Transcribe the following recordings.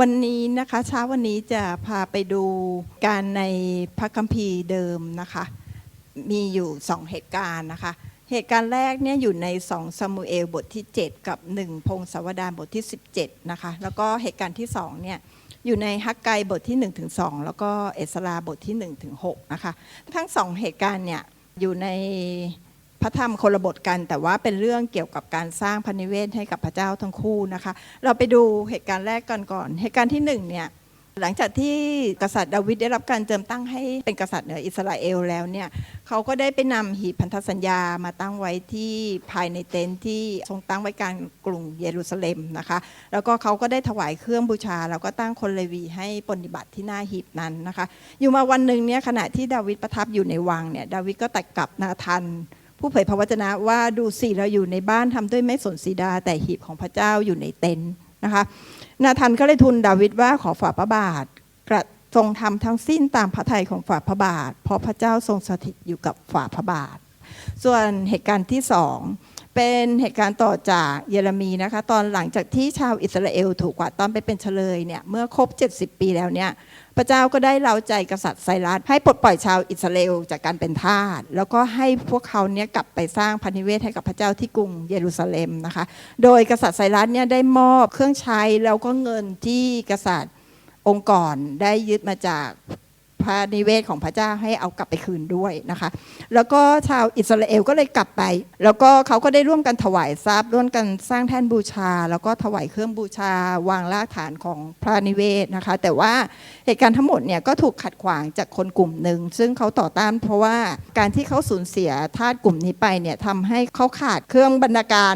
วันนี้นะคะเช้าวันนี้จะพาไปดูการในพระคัมภีร์เดิมนะคะ มีอยู่สองเหตุการณ์นะคะ เหตุการณ์แรกเนี่ยอยู่ใน2ซามูเอลบทที่ 7 กับ 1 พงศาวดารบทที่ 17 นะคะ แล้วก็เหตุการณ์ที่2เนี่ยอยู่ในฮักไกบทที่1ถึง2แล้วก็เอสราบทที่1ถึง6นะคะ ทั้งสองเหตุการณ์เนี่ยอยู่ใน พระธรรมคนละบทกัน แต่ว่าเป็นเรื่องเกี่ยวกับการสร้างพันธิเวศให้กับพระเจ้าทั้งคู่นะคะ เราไปดูเหตุการณ์แรกก่อนก่อน เหตุการณ์ที่หนึ่งเนี่ยหลังจากที่กษัตริย์ดาวิดได้รับการเจิมตั้งให้เป็นกษัตริย์เหนืออิสราเอลแล้วเนี่ยเขาก็ได้ไปนำหีบพันธสัญญามาตั้งไว้ที่ภายในเต็นท์ที่ทรงตั้งไว้กลางกรุงเยรูซาเล็มนะคะ แล้วก็เขาก็ได้ถวายเครื่องบูชา แล้วก็ตั้งคนเลวีให้ปฏิบัติที่หน้าหีบนั้นนะคะ อยู่มาวันหนึ่งเนี่ยขณะที่ดาวิดประทับอยู่ในวังเนี่ยดาวิดก็ตัดกับนาธัน ผู้เผยพระวจนะว่าดูสิเราอยู่ในบ้านทำด้วยไม้สนสีดา แต่หีบของพระเจ้าอยู่ในเต็นท์นะคะนาธานก็เลยทูลดาวิดว่าขอฝ่าพระบาท กระทรงทำทั้งสิ้นตามพระทัยของฝ่าพระบาท เพราะพระเจ้าทรงสถิตอยู่กับฝ่าพระบาท ส่วนเหตุการณ์ที่สอง เป็นเหตุการณ์ต่อจากเยเรมีนะคะ ตอนหลังจากที่ชาวอิสราเอลถูกกวาดต้อนไปเป็นเฉลยเนี่ยเมื่อครบ 70 ปีแล้วเนี่ยพระเจ้าก็ได้เล้าใจกษัตริย์ไซรัสให้ปลดปล่อยชาวอิสราเอลจากการเป็นทาสแล้วก็ให้พวกเขาเนี่ยกลับไปสร้างพันธิเวศให้กับพระเจ้าที่กรุงเยรูซาเล็มนะคะ โดยกษัตริย์ไซรัสเนี่ยได้มอบเครื่องใช้แล้วก็เงินที่กษัตริย์องค์ก่อนได้ยึดมาจาก พระนิเวศของพระเจ้าให้เอากลับไปคืนด้วยนะคะ แล้วก็ชาวอิสราเอลก็เลยกลับไป แล้วก็เขาก็ได้ร่วมกันถวายทรัพย์ร่วมกันสร้างแท่นบูชา แล้วก็ถวายเครื่องบูชาวางรากฐานของพระนิเวศนะคะ แต่ว่าเหตุการณ์ทั้งหมดเนี่ยก็ถูกขัดขวางจากคนกลุ่มหนึ่ง ซึ่งเขาต่อต้านเพราะว่าการที่เขาสูญเสียทาสกลุ่มนี้ไปเนี่ยทำให้เขาขาดเครื่องบรรณาการ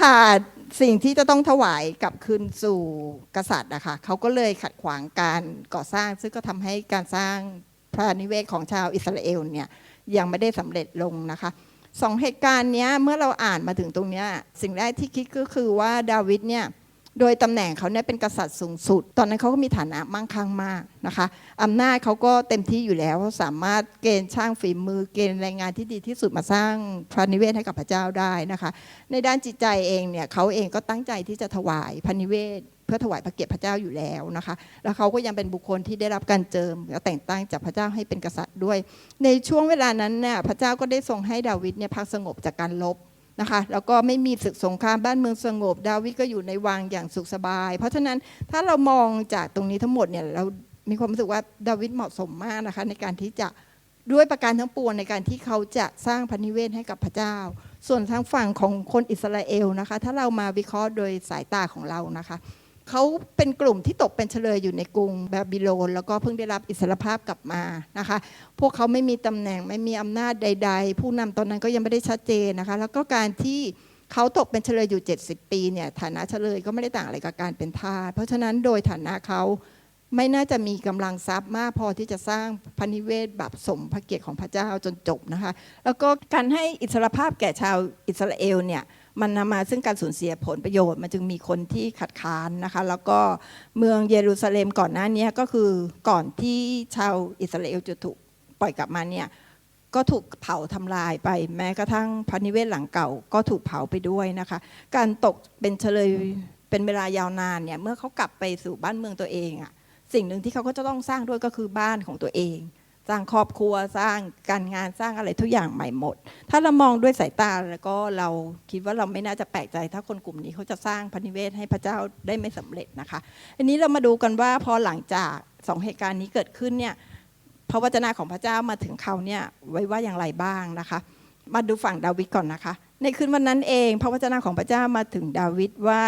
ขาด สิ่งที่จะต้องถวายกลับคืนสู่กษัตริย์นะคะเขาก็เลยขัดขวางการก่อสร้าง ซึ่งก็ทำให้การสร้างพระนิเวศของชาวอิสราเอลเนี่ยยังไม่ได้สำเร็จลงนะคะสองเหตุการณ์เนี้ยเมื่อเราอ่านมาถึงตรงเนี้ยสิ่งแรกที่คิดก็คือว่าดาวิดเนี่ย โดยตำแหน่งเขาเนี่ยเป็นกษัตริย์สูงสุด ตอนนั้นเขาก็มีฐานะมั่งคั่งมากนะคะอำนาจเขาก็เต็มที่อยู่แล้วสามารถเกณฑ์ช่างฝีมือเกณฑ์แรงงานที่ดีที่สุดมาสร้างพระนิเวศให้กับพระเจ้าได้นะคะ ในด้านจิตใจเองเนี่ยเขาเองก็ตั้งใจที่จะถวายพันนิเวศ เพื่อถวายพระเกียรติพระเจ้าอยู่แล้วนะคะ แล้วเขาก็ยังเป็นบุคคลที่ได้รับการเจิมและแต่งตั้งจากพระเจ้าให้เป็นกษัตริย์ด้วย ในช่วงเวลานั้นเนี่ยพระเจ้าก็ได้ทรงให้ดาวิดเนี่ยพักสงบจากการลบ นะคะแล้วก็ไม่มีศึกสงครามบ้านเมืองสงบ ดาวิดก็อยู่ในวังอย่างสุขสบาย เพราะฉะนั้นถ้าเรามองจากตรงนี้ทั้งหมดเนี่ยเรามีความรู้สึกว่าดาวิดเหมาะสมมากนะคะในการที่จะด้วยประการทั้งปวงในการที่เขาจะสร้างพันนิเวศให้กับพระเจ้า ส่วนทางฝั่งของคนอิสราเอลนะคะ ถ้าเรามาวิเคราะห์โดยสายตาของเรานะคะ เขาเป็นกลุ่มที่ตกเป็นเฉลยอยู่ในกรุงบาบิโลน แล้วก็เพิ่งได้รับอิสรภาพกลับมานะคะ พวกเขาไม่มีตำแหน่งไม่มีอำนาจใด ๆ ผู้นำตอนนั้นก็ยังไม่ได้ชัดเจนนะคะ แล้วก็การที่เขาตกเป็นเฉลยอยู่ 70 ปีเนี่ยฐานะเฉลยก็ไม่ได้ต่างอะไรกับการเป็นทาสเพราะฉะนั้นโดยฐานะเขาไม่น่าจะมีกำลังทรัพย์มากพอที่จะสร้างพนิเวศแบบสมพระเกียรติของพระเจ้าจนจบนะคะ แล้วก็การให้อิสรภาพแก่ชาวอิสราเอลเนี่ย มันนำมาซึ่งการสูญเสียผลประโยชน์ มันจึงมีคนที่ขัดค้านนะคะ แล้วก็เมืองเยรูซาเล็มก่อนหน้านี้ก็คือก่อนที่ชาวอิสราเอลจะถูกปล่อยกลับมาเนี่ยก็ถูกเผาทำลายไป แม้กระทั่งพระนิเวศหลังเก่าก็ถูกเผาไปด้วยนะคะ การตกเป็นเฉลยเป็นเวลายาวนานเนี่ยเมื่อเขากลับไปสู่บ้านเมืองตัวเองอะสิ่งหนึ่งที่เขาก็จะต้องสร้างด้วยก็คือบ้านของตัวเอง สร้างครอบครัวสร้างการงานสร้างอะไรทุกอย่างใหม่หมด ถ้าเรามองด้วยสายตาแล้วก็เราคิดว่าเราไม่น่าจะแปลกใจ ถ้าคนกลุ่มนี้เขาจะสร้างพันธิเวศให้พระเจ้าได้ไม่สำเร็จนะคะ อันนี้เรามาดูกันว่าพอหลังจากสองเหตุการณ์นี้เกิดขึ้นเนี่ยพระวจนะของพระเจ้ามาถึงเขาเนี่ยไว้ว่าอย่างไรบ้างนะคะ มาดูฝั่งดาวิดก่อนนะคะ ในคืนวันนั้นเอง พระวจนะของพระเจ้ามาถึงดาวิดว่า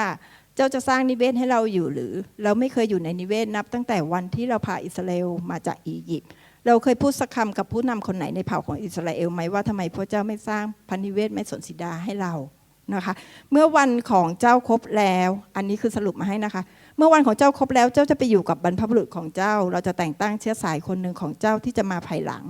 เจ้าจะสร้างนิเวศให้เราอยู่หรือ เราไม่เคยอยู่ในนิเวศนับตั้งแต่วันที่เราพาอิสราเอลมาจากอียิปต์ เราเคยพูดสักคำกับผู้นำคนไหนในเผ่าของอิสราเอลไหมว่าทำไมพระเจ้าไม่สร้างพันนิเวศไม่สนสิดาให้เรานะคะ เมื่อวันของเจ้าครบแล้ว อันนี้คือสรุปมาให้นะคะ เมื่อวันของเจ้าครบแล้วเจ้าจะไปอยู่กับบรรพบุรุษของเจ้า เราจะแต่งตั้งเชื้อสายคนหนึ่งของเจ้าที่จะมาภายหลัง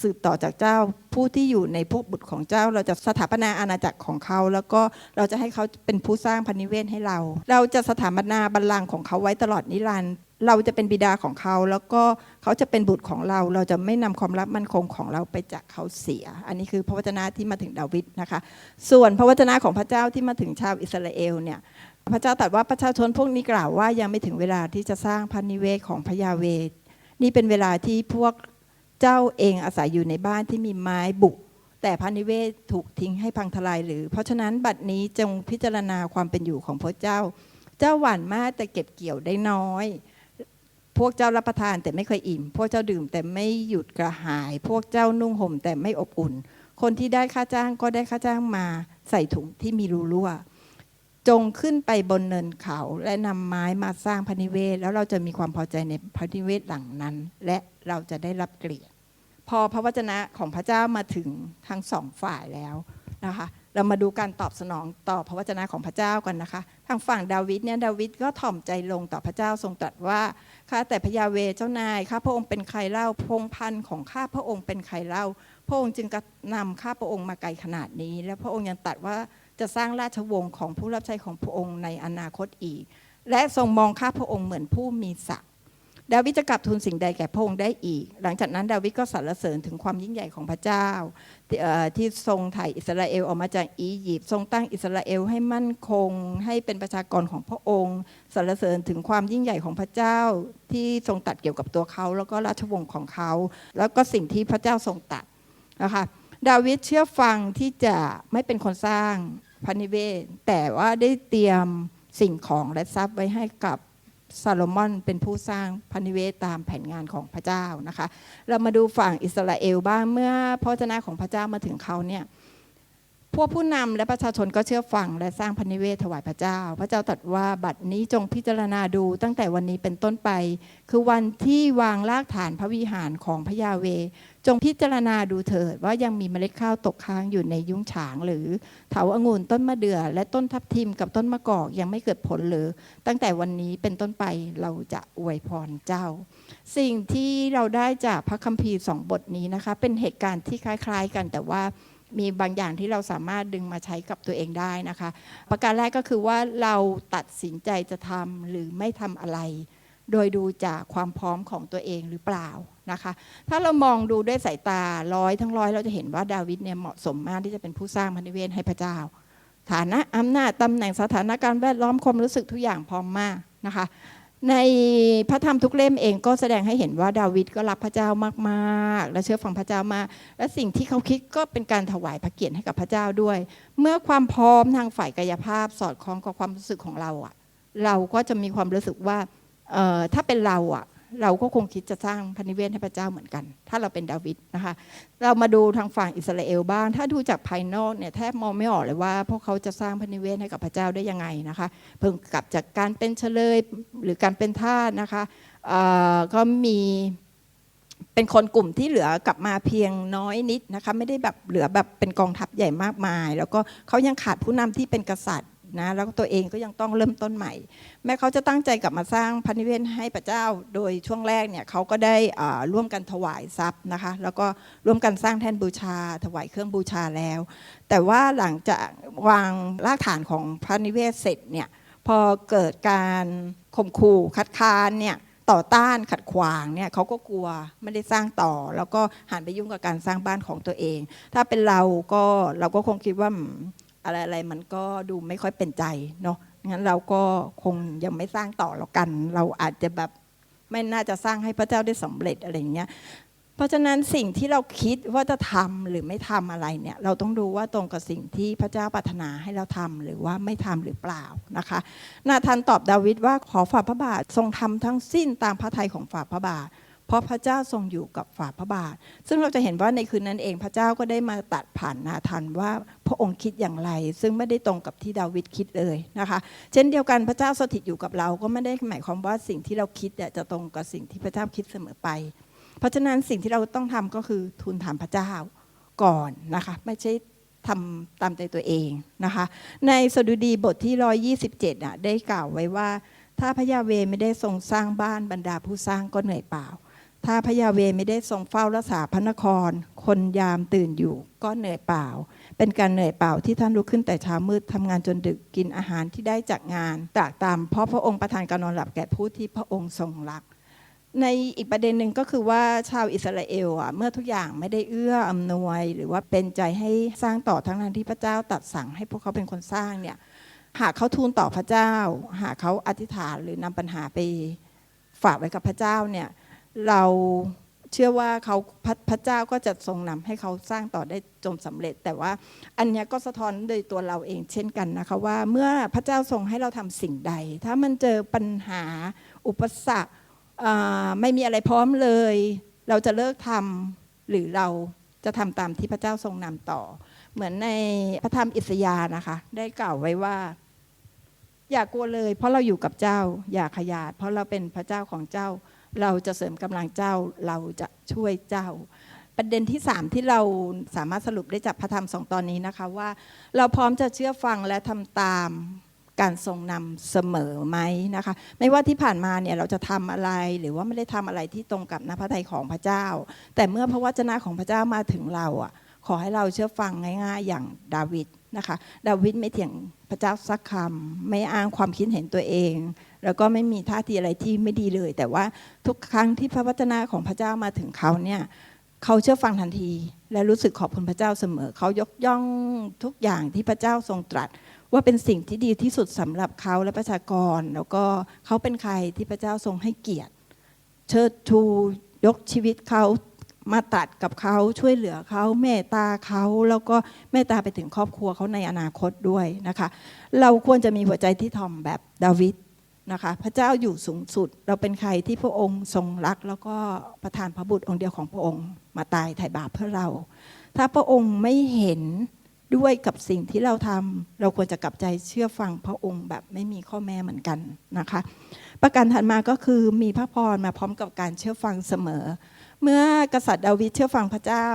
สืบต่อจากเจ้า ผู้ที่อยู่ในพวกบุตรของเจ้า เราจะสถาปนาอาณาจักรของเขา แล้วก็เราจะให้เขาเป็นผู้สร้างพันนิเวศให้เรา เราจะสถาปนาบัลลังก์ของเขาไว้ตลอดนิรันดร์ เราจะเป็นบิดาของเขา แล้วก็เขาจะเป็นบุตรของเรา เราจะไม่นำความลับมั่นคงของเราไปจากเขาเสีย อันนี้คือพระวจนะที่มาถึงดาวิดนะคะ ส่วนพระวจนะของพระเจ้าที่มาถึงชาวอิสราเอลเนี่ยพระเจ้าตรัสว่าประชาชนพวกนี้กล่าวว่ายังไม่ถึงเวลาที่จะสร้างพันนิเวศของพระยาเวนี่เป็นเวลาที่พวกเจ้าเองอาศัยอยู่ในบ้านที่มีไม้บุก แต่พันนิเวศถูกทิ้งให้พังทลายหรือ เพราะฉะนั้นบัดนี้จงพิจารณาความเป็นอยู่ของพระเจ้า เจ้าหวานมากแต่เก็บเกี่ยวได้น้อย พวกเจ้ารับประทานแต่ไม่เคยอิ่ม พวกเจ้าดื่มแต่ไม่หยุดกระหาย พวกเจ้านุ่งห่มแต่ไม่อบอุ่น คนที่ได้ค่าจ้างก็ได้ค่าจ้างมาใส่ถุงที่มีรูรั่ว จงขึ้นไปบนเนินเขาและนำไม้มาสร้างพระนิเวศ แล้วเราจะมีความพอใจในพระนิเวศหลังนั้น และเราจะได้รับเกลียรติพอพระวจนะของพระเจ้ามาถึงทั้งสองฝ่ายแล้วนะคะ เรามาดูการตอบสนองต่อพระวจนะของพระเจ้ากันนะคะ ทางฝั่งดาวิดเนี่ยดาวิดก็ถ่อมใจลงต่อพระเจ้าทรงตรัสว่าข้าแต่พระยาเวเจ้านายข้าพระองค์เป็นใครเล่าพงพันธ์ของข้าพระองค์เป็นใครเล่า พระองค์จึงกระนำข้าพระองค์มาไกลขนาดนี้ และพระองค์ยังตรัสว่าจะสร้างราชวงศ์ของผู้รับใช้ของพระองค์ในอนาคตอีก และทรงมองข้าพระองค์เหมือนผู้มีศักดิ์ ดาวิดจะกลับทูลสิ่งใดแก่พระองค์ได้อีก หลังจากนั้นดาวิดก็สรรเสริญถึงความยิ่งใหญ่ของพระเจ้า ที่ทรงไถ่อิสราเอลออกมาจากอียิปต์ทรงตั้งอิสราเอลให้มั่นคง ให้เป็นประชากรของพระองค์สรรเสริญถึงความยิ่งใหญ่ของพระเจ้า ที่ทรงตัดเกี่ยวกับตัวเขา แล้วก็ราชวงศ์ของเขา แล้วก็สิ่งที่พระเจ้าทรงตัดนะคะดาวิดเชื่อฟังที่จะไม่เป็นคนสร้างพระนิเวศ แต่ว่าได้เตรียมสิ่งของและทรัพย์ไว้ให้กับ ซาโลมอนเป็นผู้สร้างพระนิเวศตามแผนงานของพระเจ้านะคะ เรามาดูฝั่งอิสราเอลบ้างเมื่อพระเจนะของพระเจ้ามาถึงเขาเนี่ย พวกผู้นำและประชาชนก็เชื่อฟัง และสร้างพระนิเวศถวายพระเจ้า พระเจ้าตรัสว่าบัดนี้จงพิจารณาดูตั้งแต่วันนี้เป็นต้นไป คือวันที่วางรากฐานพระวิหารของพระยาเว จงพิจารณาดูเถิดว่ายังมีเมล็ดข้าวตกค้างอยู่ในยุ้งฉาง หรือเถาองุ่นต้นมะเดื่อ และต้นทับทิมกับต้นมะกอกยังไม่เกิดผลหรือ ตั้งแต่วันนี้เป็นต้นไปเราจะอวยพรเจ้า สิ่งที่เราได้จากพระคัมภีร์สองบทนี้นะคะเป็นเหตุการณ์ที่คล้าย ๆ กันแต่ว่า มีบางอย่างที่เราสามารถดึงมาใช้กับตัวเองได้นะคะ ประการแรกก็คือว่าเราตัดสินใจจะทำหรือไม่ทำอะไร โดยดูจากความพร้อมของตัวเองหรือเปล่านะคะ ถ้าเรามองดูด้วยสายตาร้อยทั้งร้อยเราจะเห็นว่าดาวิดเนี่ยเหมาะสมมากที่จะเป็นผู้สร้างพันธเวศให้พระเจ้า ฐานะอำนาจตำแหน่งสถานการณ์แวดล้อมความรู้สึกทุกอย่างพร้อมมากนะคะ ในพระธรรมทุกเล่มเองก็แสดงให้เห็นว่าดาวิดก็รักพระเจ้ามากๆ และเชื่อฟังพระเจ้ามา และสิ่งที่เขาคิดก็เป็นการถวายพระเกียรติให้กับพระเจ้าด้วย เมื่อความพร้อมทางฝ่ายกายภาพสอดคล้องกับความรู้สึกของเราอะเราก็จะมีความรู้สึกว่าเอ่อถ้าเป็นเราอะ เราก็คงคิดจะสร้างพระนิเวศให้พระเจ้าเหมือนกัน ถ้าเราเป็นดาวิดนะคะ เรามาดูทางฝั่งอิสราเอลบ้าง ถ้าดูจากภายนอกเนี่ยแทบมองไม่ออกเลยว่า พวกเขาจะสร้างพระนิเวศให้กับพระเจ้าได้ยังไงนะคะ เพิ่งกลับจากการเป็นเฉลยหรือการเป็นทาสนะคะก็มีเป็นคนกลุ่มที่เหลือกลับมาเพียงน้อยนิดนะคะไม่ได้แบบเหลือแบบเป็นกองทัพใหญ่มากมาย แล้วก็เขายังขาดผู้นำที่เป็นกษัตริย์ นะแล้วตัวเองก็ยังต้องเริ่มต้นใหม่ แม้เขาจะตั้งใจกลับมาสร้างพระนิเวศให้พระเจ้า โดยช่วงแรกเนี่ยเขาก็ได้ร่วมกันถวายทรัพย์นะคะ แล้วก็ร่วมกันสร้างแท่นบูชา ถวายเครื่องบูชาแล้ว แต่ว่าหลังจากวางรากฐานของพระนิเวศเสร็จเนี่ยพอเกิดการข่มขู่คัดค้านเนี่ยต่อต้านขัดขวางเนี่ยเขาก็กลัวไม่ได้สร้างต่อ แล้วก็หันไปยุ่งกับการสร้างบ้านของตัวเอง ถ้าเป็นเราก็เราก็คงคิดว่า อะไรอะไรมันก็ดูไม่ค่อยเป็นใจเนาะงั้นเราก็คงยังไม่สร้างต่อแล้วกัน เราอาจจะแบบไม่น่าจะสร้างให้พระเจ้าได้สำเร็จอะไรอย่างเงี้ยเพราะฉะนั้นสิ่งที่เราคิดว่าจะทำหรือไม่ทำอะไรเนี่ย เราต้องดูว่าตรงกับสิ่งที่พระเจ้าปรารถนาให้เราทำหรือว่าไม่ทำหรือเปล่านะคะนาธานตอบดาวิดว่าขอฝ่าพระบาททรงทำทั้งสิ้นตามพระทัยของฝ่าพระบาท เพราะพระเจ้าทรงอยู่กับฝ่าพระบาท ซึ่งเราจะเห็นว่าในคืนนั้นเองพระเจ้าก็ได้มาตัดผ่านนาธานว่าพระองค์คิดอย่างไร ซึ่งไม่ได้ตรงกับที่ดาวิดคิดเลยนะคะ เช่นเดียวกันพระเจ้าสถิตอยู่กับเราก็ไม่ได้หมายความว่าสิ่งที่เราคิดจะตรงกับสิ่งที่พระเจ้าคิดเสมอไป เพราะฉะนั้นสิ่งที่เราต้องทำก็คือทูลถามพระเจ้าก่อนนะคะไม่ใช่ทำตามใจตัวเองนะคะ ในสดุดีบทที่ 127อะได้กล่าวไว้ว่า ถ้าพระยาเวไม่ได้ทรงสร้างบ้านบรรดาผู้สร้างก็เหนื่อยเปล่า ถ้าพระยาเวไม่ได้ทรงเฝ้ารักษาพระนคร คนยามตื่นอยู่ก็เหนื่อยเปล่า เป็นการเหนื่อยเปล่าที่ท่านลุกขึ้นแต่เช้ามืดทำงานจนดึกกินอาหารที่ได้จากงานตากตาม เพราะพระองค์ประทานการนอนหลับแก่ผู้ที่พระองค์ทรงรัก ในอีกประเด็นหนึ่งก็คือว่าชาวอิสราเอลอะเมื่อทุกอย่างไม่ได้เอื้ออำนวย หรือว่าเป็นใจให้สร้างต่อทั้งนั้นที่พระเจ้าตัดสั่งให้พวกเขาเป็นคนสร้างเนี่ยหากเขาทูลต่อพระเจ้า หากเขาอธิษฐานหรือนำปัญหาไปฝากไว้กับพระเจ้าเนี่ย เราเชื่อว่าเขาพระพระเจ้าก็จะทรงนำให้เขาสร้างต่อได้จนสำเร็จ แต่ว่าอันนี้ก็สะท้อนโดยตัวเราเองเช่นกันนะคะว่าเมื่อพระเจ้าทรงให้เราทำสิ่งใด ถ้ามันเจอปัญหาอุปสรรคไม่มีอะไรพร้อมเลย เราจะเลิกทำหรือเราจะทำตามที่พระเจ้าทรงนำต่อ เหมือนในพระธรรมอิสยาห์นะคะ ได้กล่าวไว้ว่า อย่ากลัวเลย เพราะเราอยู่กับเจ้า อย่าขยาด เพราะเราเป็นพระเจ้าของเจ้า เราจะเสริมกำลังเจ้าเราจะช่วยเจ้า ประเด็นที่สามที่เราสามารถสรุปได้จากพระธรรมสองตอนนี้นะคะว่า เราพร้อมจะเชื่อฟังและทำตามการทรงนำเสมอไหมนะคะ ไม่ว่าที่ผ่านมาเนี่ยเราจะทำอะไรหรือว่าไม่ได้ทำอะไรที่ตรงกับน้ำพระทัยของพระเจ้า แต่เมื่อพระวจนะของพระเจ้ามาถึงเราอะขอให้เราเชื่อฟังง่าย ๆ อย่างดาวิด นะคะ ดาวิดไม่เถียงพระเจ้าสักคำไม่อ้างความคิดเห็นตัวเอง แล้วก็ไม่มีท่าทีอะไรที่ไม่ดีเลย แต่ว่าทุกครั้งที่พระวจนะของพระเจ้ามาถึงเขาเนี่ยเขาเชื่อฟังทันที และรู้สึกขอบคุณพระเจ้าเสมอ เขายกย่องทุกอย่างที่พระเจ้าทรงตรัส ว่าเป็นสิ่งที่ดีที่สุดสำหรับเขาและประชากร แล้วก็เขาเป็นใครที่พระเจ้าทรงให้เกียรติ เชิดชูยกชีวิตเขา มาตัดกับเขาช่วยเหลือเขาเมตตาเขาแล้วก็เมตตาไปถึงครอบครัวเขาในอนาคตด้วยนะคะ เราควรจะมีหัวใจที่ถ่อมแบบดาวิดนะคะพระเจ้าอยู่สูงสุด เราเป็นใครที่พระองค์ทรงรัก แล้วก็ประทานพระบุตรองค์เดียวของพระองค์มาตายไถ่บาปเพื่อเรา ถ้าพระองค์ไม่เห็นด้วยกับสิ่งที่เราทำเราควรจะกลับใจเชื่อฟังพระองค์แบบไม่มีข้อแม้เหมือนกันนะคะ ประการถัดมาก็คือมีพระพรมาพร้อมกับการเชื่อฟังเสมอ เมื่อกษัตริย์ดาวิดเชื่อฟังพระเจ้า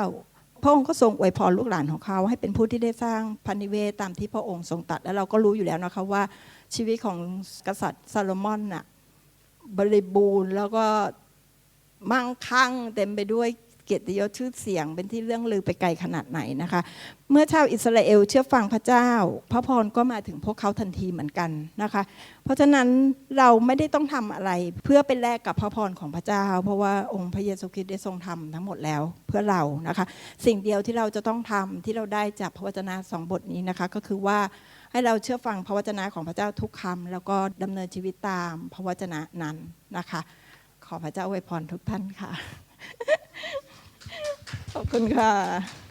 พระองค์ก็ทรงอวยพรลูกหลานของเขา ให้เป็นผู้ที่ได้สร้างพันนิเวศตามที่พระองค์ทรงตัด แล้วเราก็รู้อยู่แล้วนะคะว่าชีวิตของกษัตริย์ซาโลมอนน่ะบริบูรณ์แล้วก็มั่งคั่งเต็มไปด้วย เกียรติยศชื่อเสียง เป็นที่เรื่องลือไปไกลขนาดไหนนะคะ เมื่อชาวอิสราเอลเชื่อฟังพระเจ้า พระพรก็มาถึงพวกเขาทันทีเหมือนกันนะคะ เพราะฉะนั้นเราไม่ได้ต้องทำอะไรเพื่อเป็นแลกกับพระพรของพระเจ้า เพราะว่าองค์พระเยซูคริสต์ได้ทรงทำทั้งหมดแล้วเพื่อเรานะคะ สิ่งเดียวที่เราจะต้องทำที่เราได้จากพระวจนะสองบทนี้นะคะ ก็คือว่าให้เราเชื่อฟังพระวจนะของพระเจ้าทุกคำแล้วก็ดำเนินชีวิตตามพระวจนะนั้นนะคะ ขอพระเจ้าอวยพรทุกท่านค่ะ ขอบคุณค่ะ